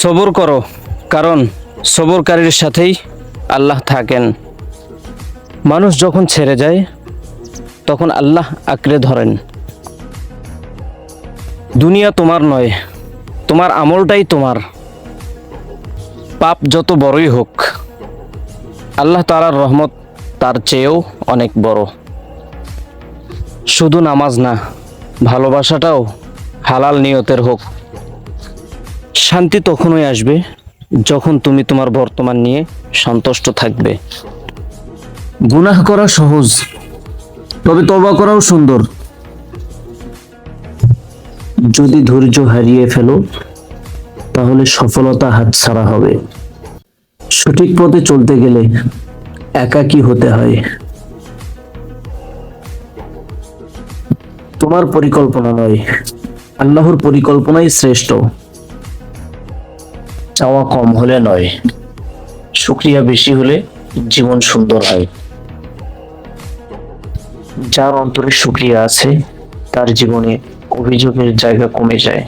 সবর করো, কারণ সবরকারীর সাথেই আল্লাহ থাকেন। মানুষ যখন ছেড়ে যায়, তখন আল্লাহ আঁকড়ে ধরেন। দুনিয়া তোমার নয়, তোমার আমলটাই তোমার। পাপ যত বড়ই হোক, আল্লাহ তালার রহমত তার চেয়েও অনেক বড়। শুধু নামাজ না, ভালোবাসাটাও হালাল নিয়তের হোক। শান্তি তখনই আসবে যখন তুমি তোমার বর্তমান নিয়ে সন্তুষ্ট থাকবে। গুনাহ করা সহজ, তবে তবা করাও সুন্দর। যদি ধৈর্য হারিয়ে ফেলো, তাহলে সফলতা হাতছাড়া হবে। সঠিক পথে চলতে গেলে একাকী হতে হয়। তোমার পরিকল্পনা নয়, আল্লাহর পরিকল্পনাই শ্রেষ্ঠ। চাওয়া কম হলে নয়। শুক্রিয়া বেশি হলে জীবন সুন্দর হয়। যার অন্তরে শুক্রিয়া আছে, তার জীবনে অভিযোগের জায়গা কমে যায়।